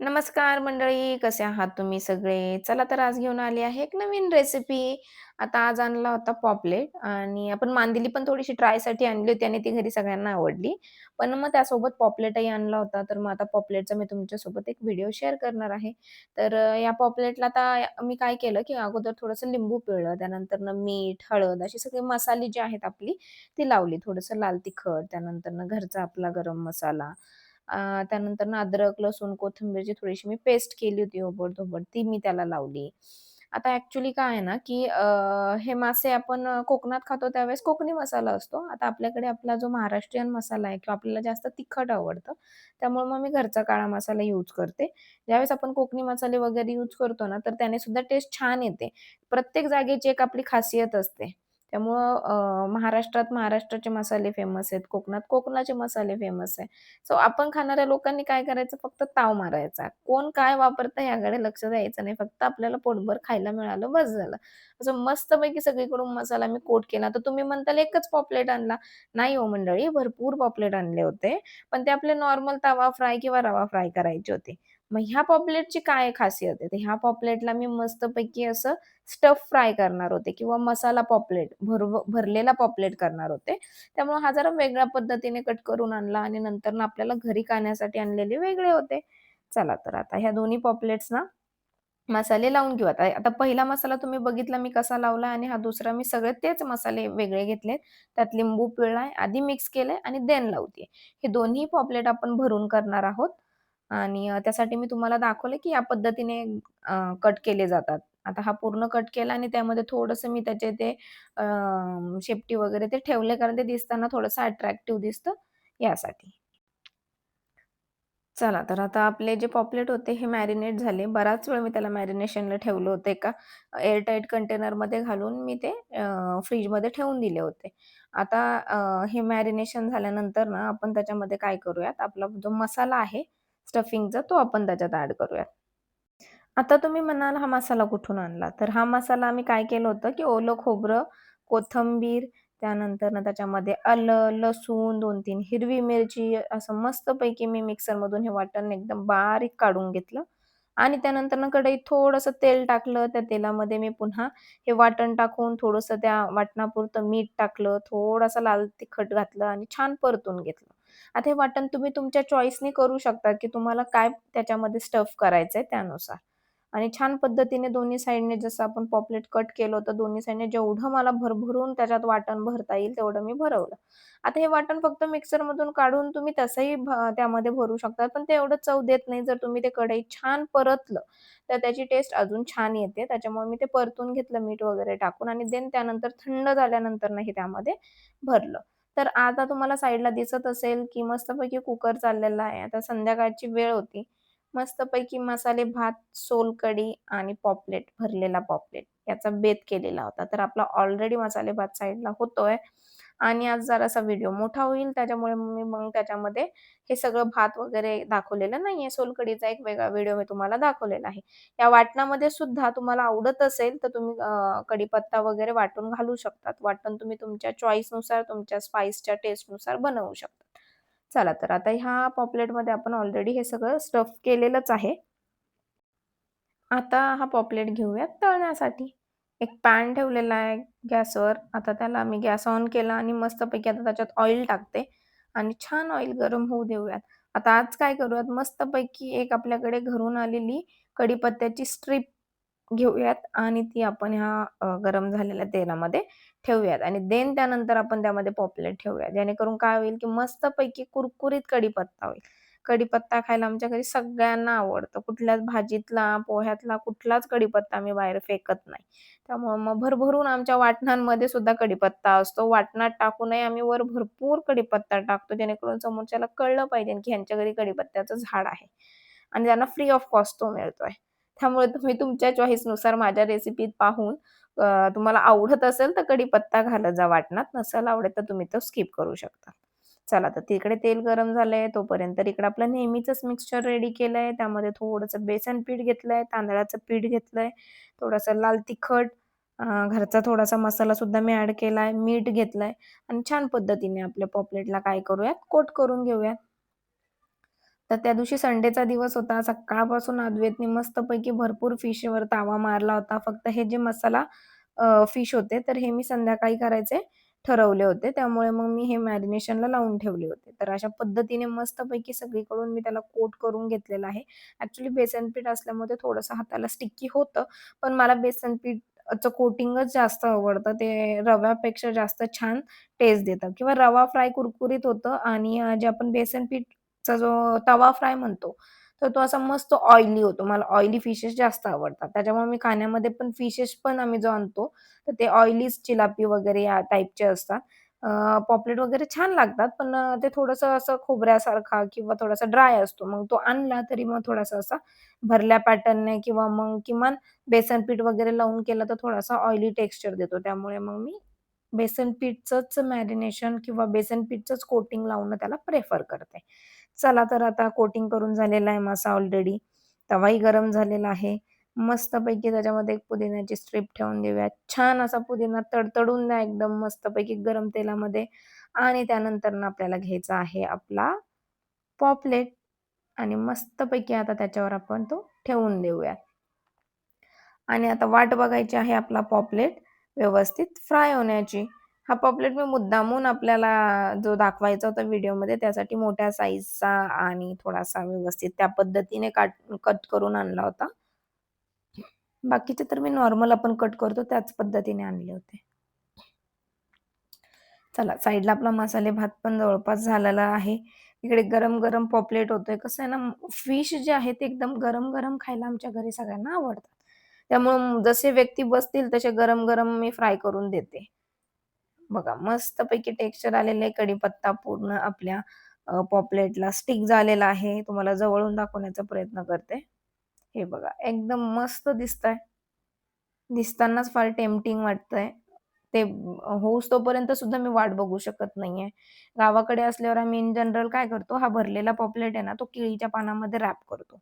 नमस्कार मंडळी, कसे आहात तुम्ही सगळे? चला तर आज घेऊन आली आहे एक नवीन रेसिपी. आता आज आणला होता पॉपलेट आणि आपण मांदेली पण थोडीशी ट्रायसाठी आणली होती आणि ती घरी सगळ्यांना आवडली. पण मग त्यासोबत पॉपलेटही आणला होता. तर मग आता पॉपलेटचा मी तुमच्यासोबत एक व्हिडिओ शेअर करणार आहे. तर या पॉपलेटला आता मी काय केलं, की अगोदर थोडंसं लिंबू पिळलं, त्यानंतरनं मीठ, हळद अशी सगळी मसाले जे आहेत आपली ती लावली. थोडंसं लाल तिखट, त्यानंतरनं घरचा आपला गरम मसाला त्यानंतर अद्रक, लसूण, कोथिंबीरची थोडीशी मी पेस्ट केली होती ओबड-धोबड, ती मी त्याला लावली. आता ऍक्च्युली काय आहे ना, की हे मासे आपण कोकणात खातो त्यावेळेस कोकणी मसाला असतो. आता आपल्याकडे आपला जो महाराष्ट्रीयन मसाला आहे किंवा आपल्याला जास्त तिखट आवडतं, त्यामुळे मग मी घरचा काळा मसाला यूज करते. ज्यावेळेस आपण कोकणी मसाले वगैरे यूज करतो ना, तर त्याने सुद्धा टेस्ट छान येते. प्रत्येक जागेची एक आपली खासियत असते. त्यामुळं महाराष्ट्रात महाराष्ट्राचे मसाले फेमस आहेत, कोकणात कोकणाचे मसाले फेमस आहे. सो आपण खाणाऱ्या लोकांनी काय करायचं फक्त ताव मारायचा. कोण काय वापरतं याकडे लक्ष द्यायचं नाही. फक्त आपल्याला पोटभर खायला मिळालं बस झालं. असं मस्तपैकी सगळीकडून मसाला मी कोट केला. तर तुम्ही म्हणताल एकच पॉपलेट आणला. नाही हो मंडळी, भरपूर पॉपलेट आणले होते. पण ते आपले नॉर्मल तवा फ्राय किंवा रवा फ्राय करायचे होते. मग ह्या पॉपलेटची काय खासियत आहे? तर ह्या पॉपलेटला मी मस्तपैकी असं स्टफ फ्राय करणार होते किंवा मसाला पॉपलेट भर भरलेला पॉपलेट करणार होते. त्यामुळे हा जरा वेगळ्या पद्धतीने कट करून आणला आणि नंतर ना आपल्याला घरी खाण्यासाठी आणलेले वेगळे होते. चला तर आता ह्या दोन्ही पॉपलेट्स ना मसाले लावून घेऊ आता. आता पहिला मसाला तुम्ही बघितला मी कसा लावला आणि हा दुसरा मी सगळे तेच मसाले वेगळे घेतलेत. त्यात लिंबू पिळलाय, आधी मिक्स केलंय आणि देन लावते हे दोन्ही पॉपलेट आपण भरून करणार आहोत आणि अ, त्यासाठी मी तुम्हाला दाखवलं की या पद्धतीने कट केले जातात. आता हा पूर्ण कट केला आणि त्यामध्ये थोडंसं मी त्याचे ते अ, शेपटी वगैरे ते ठेवले कारण ते दिसताना थोडंसं अट्रॅक्टिव्ह दिसतं यासाठी. चला तर आता आपले जे पॉपलेट होते हे मॅरिनेट झाले. बराच वेळ मी त्याला मॅरिनेशनला ठेवलं होतं एका एअरटाईट कंटेनरमध्ये घालून मी ते अ, फ्रिजमध्ये ठेवून दिले होते. आता अ, हे मॅरिनेशन झाल्यानंतर ना आपण त्याच्यामध्ये काय करूयात, आपला जो मसाला आहे स्टफिंगचा तो आपण त्याच्यात ॲड करूयात. आता तुम्ही म्हणाल हा मसाला कुठून आणला? तर हा मसाला आम्ही काय केलं होतं, की ओलं खोबरं, कोथिंबीर, त्यानंतरनं त्याच्यामध्ये आलं, लसूण, 2-3 हिरवी मिरची असं मस्तपैकी मी मिक्सरमधून हे वाटण एकदम बारीक काढून घेतलं आणि त्यानंतरनं कढईत थोडंसं तेल टाकलं. त्या तेलामध्ये मी पुन्हा हे वाटण टाकून थोडंसं त्या वाटणापुरतं मीठ टाकलं, थोडासा लाल तिखट घातलं आणि छान परतून घेतलं. आता हे वाटण तुम्ही तुमच्या चॉईसनी करू शकता, की तुम्हाला काय त्याच्यामध्ये स्टफ करायचंय त्यानुसार. आणि छान पद्धतीने दोन्ही साईडने जसं आपण पॉपलेट कट केलं होतं, दोन्ही साईडने जेवढं मला भरभरून त्याच्यात वाटण भरता येईल तेवढं मी भरवलं. आता हे वाटण फक्त मिक्सरमधून काढून तुम्ही तसंही त्यामध्ये भरू शकता, पण ते एवढं चव देत नाही. जर तुम्ही ते कढई छान परतलं, तर त्याची टेस्ट अजून छान येते. त्याच्यामुळे मी ते परतून घेतलं मीठ वगैरे टाकून आणि देन त्यानंतर थंड झाल्यानंतर नाही त्यामध्ये भरलं. तर आता तुम्हाला साईडला दिसत असेल, की मस्तपैकी कुकर चाललेला आहे. आता संध्याकाळची वेळ होती. मस्तपैकी मसाले भात, सोलकढी आणि पॉपलेट, भरलेला पॉपलेट याचा बेत केलेला होता. तर आपला ऑलरेडी मसाले भात साईडला होतोय आणि आज जरासा व्हिडिओ मोठा होईल त्याच्यामुळे मी मग त्याच्यामध्ये हे सगळं भात वगैरे दाखवलेलं नाहीये. सोलकढीचा एक वेगळा व्हिडिओ मी तुम्हाला दाखवलेला आहे. या वाटणामध्ये सुद्धा तुम्हाला आवडत असेल तर तुम्ही कडीपत्ता कढीपत्ता वगैरे वाटून घालू शकतात. वाटण तुम्ही तुमच्या चॉईसनुसार, तुमच्या स्पाइसच्या टेस्टनुसार बनवू शकता. चला तर आता ह्या पॉपलेटमध्ये आपण ऑलरेडी हे सगळं स्टफ केलेलंच आहे. आता हा पॉपलेट घेऊयात तळण्यासाठी. एक पॅन ठेवलेला आहे गॅसवर. आता त्याला मी गॅस ऑन केला आणि मस्तपैकी आता त्याच्यात ऑइल टाकते आणि छान ऑइल गरम होऊ देऊयात. आता आज काय करूयात मस्तपैकी एक आपल्याकडे घरून आलेली कढीपत्त्याची स्ट्रीप घेऊयात आणि ती आपण ह्या गरम झालेल्या तेलामध्ये ठेवूयात आणि देन त्यानंतर आपण त्यामध्ये पॉपलेट ठेवूयात. जेणेकरून काय होईल, की मस्तपैकी कुरकुरीत कढीपत्ता होईल. कढीपत्ता खायला आमच्या घरी सगळ्यांना आवडतं. कुठल्याच भाजीतला, पोह्यातला कुठलाच कढीपत्ता आम्ही बाहेर फेकत नाही. त्यामुळे मग भरभरून आमच्या वाटणांमध्ये सुद्धा कढीपत्ता असतो. वाटणात टाकूनही आम्ही वर भरपूर कढीपत्ता टाकतो, जेणेकरून समोरच्याला कळलं पाहिजे, की ह्यांच्या घरी कढीपत्त्याचं झाड आहे आणि त्यांना फ्री ऑफ कॉस्ट तो मिळतोय. त्यामुळे तुम्ही तुमच्या चॉईसनुसार माझ्या रेसिपीत पाहून तुम्हाला आवडत असेल तर कढीपत्ता घालत जा वाटणात, नसेल आवडत तर तुम्ही तो स्किप करू शकता. चला तर तिकडे तेल गरम झालंय तोपर्यंत इकडे आपलं नेहमीचंच मिक्सचर रेडी केलंय. त्यामध्ये थोडंसं बेसन पीठ घेतलंय, तांदळाचं पीठ घेतलंय, थोडंसं लाल तिखट, घरचा थोडासा मसाला सुद्धा मी ऍड केलाय, मीठ घेतलंय आणि छान पद्धतीने आपल्या पॉपलेटला काय करूयात कोट करून घेऊयात. तर त्या दिवशी संडेचा दिवस होता. सकाळपासून अद्वैतने मस्तपैकी भरपूर फिशवर तावा मारला होता. फक्त हे जे मसाला फिश होते, तर हे मी संध्याकाळी करायचे ठरवले होते. त्यामुळे मग मी हे मॅरिनेशनला लावून ठेवले होते. तर अशा पद्धतीने मस्तपैकी सगळीकडून मी त्याला कोट करून घेतलेलं आहे. ॲक्चुअली बेसन पीठ असल्यामुळे थोडंसं हाताला स्टिकी होतं, पण मला बेसन पीठ कोटिंगच जास्त आवडतं. ते रव्यापेक्षा जास्त छान टेस्ट देतं किंवा रवा फ्राय कुरकुरीत होतं आणि जे आपण बेसन पीठचा जो तवा फ्राय म्हणतो, तर तो असा मस्त ऑइली होतो. मला ऑइली फिशेस जास्त आवडतात. त्याच्यामुळे मी खाण्यामध्ये पण फिशेस पण आम्ही जो आणतो, तर ते ऑइलीच चिलापी वगैरे या टाईपचे असतात. पॉपलेट वगैरे छान लागतात, पण ते थोडंसं असं खोबऱ्यासारखा किंवा थोडासा ड्राय असतो. मग तो आणला तरी मग थोडासा असा भरल्या पॅटर्नने किंवा मग किमान बेसन पीठ वगैरे लावून केला तर थोडासा ऑइली टेक्स्चर देतो. त्यामुळे मग मी बेसन पीठचंच मॅरिनेशन किंवा बेसन पीठचंच कोटिंग लावणं त्याला प्रेफर करते. चला तर आता कोटिंग करून झालेला आहे मासा ऑलरेडी. तवाही गरम झालेला आहे. मस्तपैकी त्याच्यामध्ये एक पुदिन्याची स्ट्रीप ठेवून देऊयात. छान असा पुदिना तडतडून द्या एकदम मस्तपैकी गरम तेलामध्ये आणि त्यानंतर आपल्याला घ्यायचा आहे आपला पॉपलेट आणि मस्तपैकी आता त्याच्यावर आपण तो ठेवून देऊयात. आणि आता वाट बघायची आहे आपला पॉपलेट व्यवस्थित फ्राय होण्याची. हा पॉपलेट मी मुद्दामून आपल्याला जो दाखवायचा होता व्हिडिओमध्ये त्यासाठी मोठ्या साईजचा आणि थोडासा व्यवस्थित त्या पद्धतीने काट कट करून आणला होता. बाकीचे तर मी नॉर्मल आपण कट करतो त्याच पद्धतीने आणले होते. चला साईडला आपला मसाले भात पण जवळपास झालेला आहे. इकडे गरम-गरम पॉपलेट होतोय. कसं आहे ना, फिश जे आहे ते एकदम गरम-गरम खायला आमच्या घरी सगळ्यांना आवडतात. त्यामुळे जसे व्यक्ती बसतील तसे गरम-गरम मी फ्राय करून देते. बघा मस्तपैकी टेक्स्चर आलेलं आहे. कढीपत्ता पूर्ण आपल्या पॉपलेटला स्टिक झालेला आहे. तुम्हाला जवळून दाखवण्याचा प्रयत्न करते. हे बघा एकदम मस्त दिसतंय. दिसतानाच फार टेम्पटिंग वाटतंय. ते होऊस तोपर्यंत सुद्धा मी वाट बघू शकत नाहीये. गावाकडे असल्यावर आम्ही इन जनरल काय करतो, हा भरलेला पॉपलेट आहे ना, तो केळीच्या पानामध्ये रॅप करतो.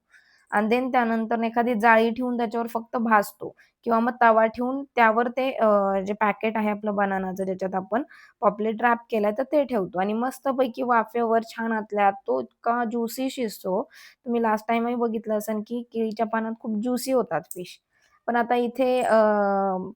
आणि देन त्यानंतर एखादी जाळी ठेवून त्याच्यावर फक्त भाजतो किंवा मग तवा ठेवून त्यावर ते जे पॅकेट आहे आपलं बनानाचं ज्याच्यात आपण पॉपलेट रॅप केलाय तर ते ठेवतो आणि मस्तपैकी वाफेवर छान आतल्या तो इतका ज्युसी शिजतो. तुम्ही लास्ट टाइमही बघितलं असेल की केळीच्या पानात खूप ज्युसी होतात फिश. पण आता इथे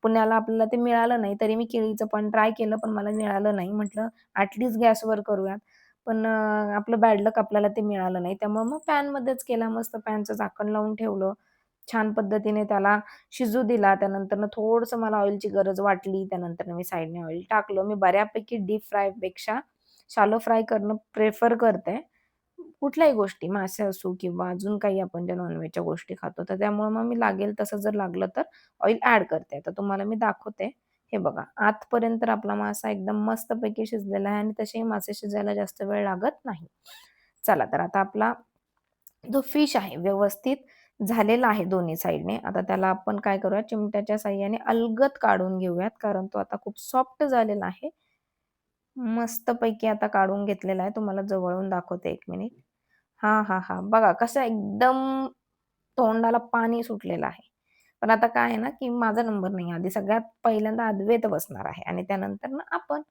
पुण्याला आपल्याला ते मिळालं नाही. तरी मी केळीचं पण ट्राय केलं, पण मला मिळालं नाही. म्हटलं ॲटलीस्ट गॅसवर करूयात. पण आपलं बॅड लक आपल्याला ते मिळालं नाही. त्यामुळे मग पॅनमध्येच केला. मस्त पॅनचं झाकण लावून ठेवलं. छान पद्धतीने त्याला शिजू दिला. त्यानंतरनं थोडंसं मला ऑइलची गरज वाटली. त्यानंतर मी साईडने ऑइल टाकलं. मी बऱ्यापैकी डीप फ्रायपेक्षा शालो फ्राय करणं प्रेफर करते. कुठल्याही गोष्टी मासे असू किंवा अजून काही आपण ज्या नॉनव्हेजच्या गोष्टी खातो. तर त्यामुळे मग मी लागेल तसं जर लागलं तर ऑइल ॲड करते. तर तुम्हाला मी दाखवते. हे बघा आतपर्यंत आपला मासा एकदम मस्तपैकी शिजलेला आहे आणि तसेही मासे शिजायला जास्त वेळ लागत नाही. चला तर आता आपला जो फिश आहे व्यवस्थित झालेला आहे दोन्ही साईडने. आता त्याला आपण काय करूया चिमट्याच्या साह्याने अलगत काढून घेऊयात कारण तो आता खूप सॉफ्ट झालेला आहे. मस्तपैकी आता काढून घेतलेला आहे. तुम्हाला जवळून दाखवते एक मिनिट. हां, हां, हां. बघा कसं एकदम तोंडाला पाणी सुटलेलं आहे. पण आता काय आहे ना, की माझा नंबर नाही. आधी सगळ्यात पहिल्यांदा अद्वैत बसणार आहे आणि त्यानंतर ना आपण.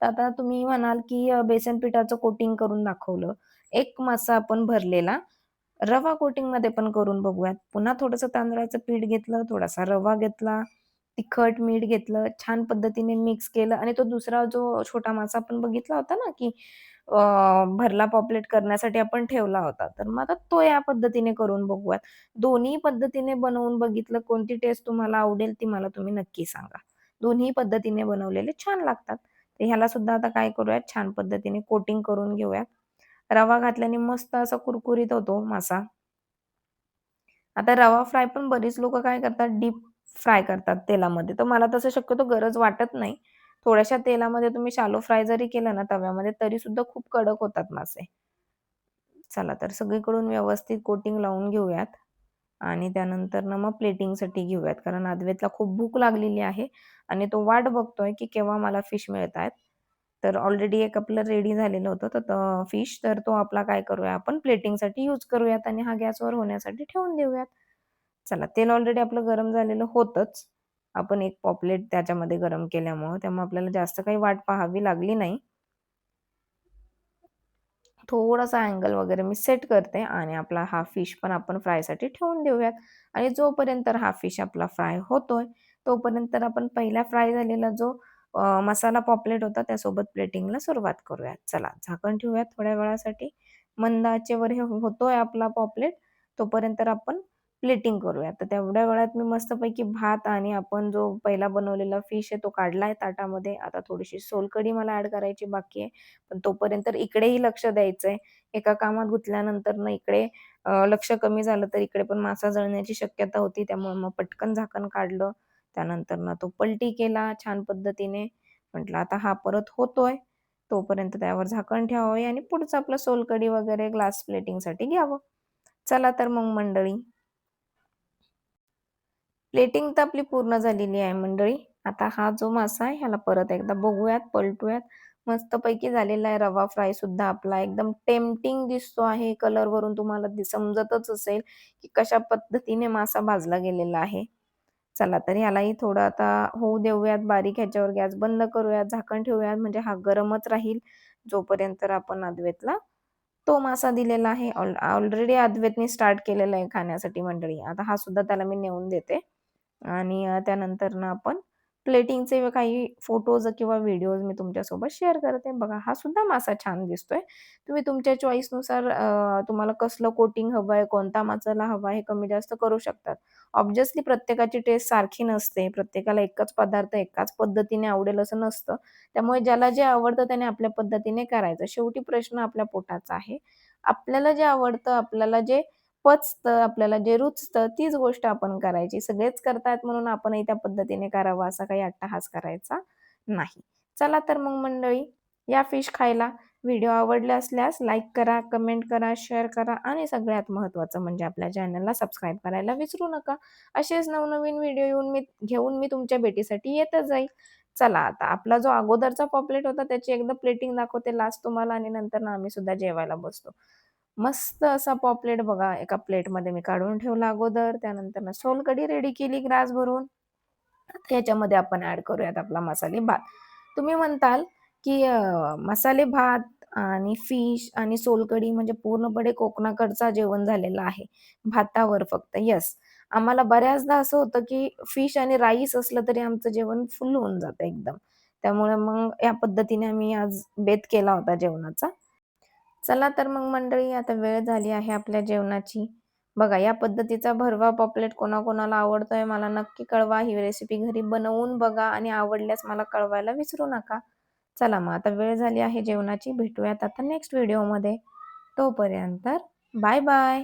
तर आता तुम्ही म्हणाल, की बेसन पिठाचं कोटिंग करून दाखवलं. एक मासा आपण भरलेला रवा कोटिंगमध्ये पण करून बघूयात. पुन्हा थोडंसं तांदळाचं पीठ घेतलं, थोडासा रवा घेतला, तिखट, मीठ घेतलं, छान पद्धतीने मिक्स केलं आणि तो दुसरा जो छोटा मासा आपण बघितला होता ना, की भरला पॉपलेट करण्यासाठी आपण ठेवला होता. तर मग आता तो या पद्धतीने करून बघूयात. दोन्ही पद्धतीने बनवून बघितलं, कोणती टेस्ट तुम्हाला आवडेल ती मला तुम्ही नक्की सांगा. दोन्ही पद्धतीने बनवलेले छान लागतात. तर ह्याला सुद्धा आता काय करूयात, छान पद्धतीने कोटिंग करून घेऊयात. रवा घातल्याने मस्त असा कुरकुरीत होतो मासा. आता रवा फ्राय पण बरीच लोक काय करतात, डीप फ्राय करतात तेलामध्ये. तर मला तसं शक्यतो गरज वाटत नाही. थोड्याशा तेलामध्ये तुम्ही शालो फ्राय जरी केलं ना तव्यामध्ये, तरी सुद्धा खूप कडक होतात मासे. चला तर सगळीकडून व्यवस्थित कोटिंग लावून घेऊयात आणि त्यानंतर ना मग प्लेटिंगसाठी घेऊयात. कारण अद्वेतला खूप भूक लागलेली आहे आणि तो वाट बघतोय, की केव्हा मला फिश मिळत आहेत तर ऑलरेडी एक आपलं रेडी झालेलं होतं तर फिश. तर तो आपला काय करूया आपण प्लेटिंगसाठी यूज करूयात आणि हा गॅसवर होण्यासाठी ठेवून देऊयात. चला तेल ऑलरेडी आपलं गरम झालेलं होतंच. आपण एक पॉपलेट त्याच्यामध्ये गरम केल्यामुळं, त्यामुळे आपल्याला जास्त काही वाट पाहावी लागली नाही. थोडासा अँगल वगैरे मी सेट करते आणि आपला हा फिश पण आपण फ्रायसाठी ठेवून देऊयात. आणि जोपर्यंत हा फिश आपला फ्राय होतोय तोपर्यंत आपण पहिला फ्राय झालेला जो मसाला पॉपलेट होता त्यासोबत प्लेटिंगला सुरुवात करूयात. चला झाकण ठेवूयात थोड्या वेळासाठी. मंदाचेवर हे होतोय आपला पॉपलेट तोपर्यंत आपण प्लेटिंग करूया. तर तेवढ्या वेळात मी मस्तपैकी भात आणि आपण जो पहिला बनवलेला फिश आहे तो काढलाय ताटामध्ये. आता थोडीशी सोलकडी मला ऍड करायची बाकी आहे. पण तोपर्यंत इकडेही लक्ष द्यायचंय. एका कामात गुंतल्यानंतर ना इकडे लक्ष कमी झालं तर इकडे पण मासा जळण्याची शक्यता होती. त्यामुळे मग पटकन झाकण काढलं. त्यानंतर ना तो पलटी केला छान पद्धतीने. म्हटलं आता हा परत होतोय. तोपर्यंत त्यावर झाकण ठेवावे आणि पुढचं आपलं सोलकडी वगैरे ग्लास प्लेटिंगसाठी घ्यावं. चला तर मग मंडळी. प्लेटिंग तर आपली पूर्ण झालेली आहे मंडळी. आता हा जो मासा आहे ह्याला परत एकदा बघूयात पलटूयात. मस्तपैकी झालेला आहे रवा फ्राय सुद्धा आपला. एकदम टेम्पटिंग दिसतो आहे. कलर वरून तुम्हाला समजतच असेल की कशा पद्धतीने मासा भाजला गेलेला आहे. चला तर ह्यालाही थोडं आता होऊ देऊयात. बारीक ह्याच्यावर गॅस बंद करूयात. झाकण ठेवूयात. म्हणजे हा गरमच राहील जोपर्यंत आपण अद्वेतला तो मासा दिलेला आहे. ऑलरेडी अद्वेतने स्टार्ट केलेला आहे खाण्यासाठी मंडळी. आता हा सुद्धा त्याला मी नेऊन देते. आणि त्यानंतर ना आपण प्लेटिंगचे काही फोटोज किंवा व्हिडिओज मी तुमच्यासोबत शेअर करते. बघा हा सुद्धा मासा छान दिसतोय. तुम्ही तुमच्या चॉईसनुसार तुम्हाला कसलं कोटिंग हवं आहे कोणता मासाला हवा आहे कमी जास्त करू शकतात. ऑब्विसली प्रत्येकाची टेस्ट सारखी नसते. प्रत्येकाला एकच पदार्थ एकाच पद्धतीने आवडेल असं नसतं. त्यामुळे ज्याला जे आवडतं त्याने आपल्या पद्धतीने करायचं. शेवटी प्रश्न आपल्या पोटाचा आहे. आपल्याला जे आवडतं आपल्याला जे पचतं आपल्याला जे रुचतं तीच गोष्ट आपण करायची. सगळेच करतायत म्हणून आपणही त्या पद्धतीने करावं असा काही अट्टहास करायचा नाही. चला तर मग मंडळी या फिश खायला. व्हिडिओ आवडले असल्यास लाईक करा कमेंट करा शेअर करा आणि सगळ्यात महत्त्वाचं म्हणजे आपल्या चॅनलला सबस्क्राईब करायला विसरू नका. असेच नवनवीन व्हिडिओ येऊन मी घेऊन मी तुमच्या भेटीसाठी येतच जाईल. चला आता आपला जो अगोदरचा पॉपलेट होता त्याची एकदा प्लेटिंग दाखवते लास्ट तुम्हाला आणि नंतर ना आम्ही सुद्धा जेवायला बसतो. मस्त असा पॉपलेट बघा एका प्लेटमध्ये मी काढून ठेवला अगोदर. त्यानंतर ना सोलकडी रेडी केली ग्रास भरून. याच्यामध्ये आपण ऍड करूयात आपला मसाले भात. तुम्ही म्हणताल की मसाले भात आणि फिश आणि सोलकडी म्हणजे पूर्णपणे कोकणाकडचा जेवण झालेला आहे. भातावर फक्त यस आम्हाला बऱ्याचदा असं होतं की फिश आणि राईस असलं तरी आमचं जेवण फुल होऊन जातं एकदम. त्यामुळे मग या पद्धतीने आम्ही आज बेत केला होता जेवणाचा. चला तर मग मंडळी आता वेळ झाली आहे आपल्या जेवणाची. बघा या पद्धतीचा भरवा पॉपलेट कोणाकोणाला आवडतोय मला नक्की कळवा. ही रेसिपी घरी बनवून बघा आणि आवडल्यास मला कळवायला विसरू नका. चला मग आता वेळ झाली आहे जेवणाची. भेटूयात आता नेक्स्ट व्हिडिओमध्ये तोपर्यंत बाय बाय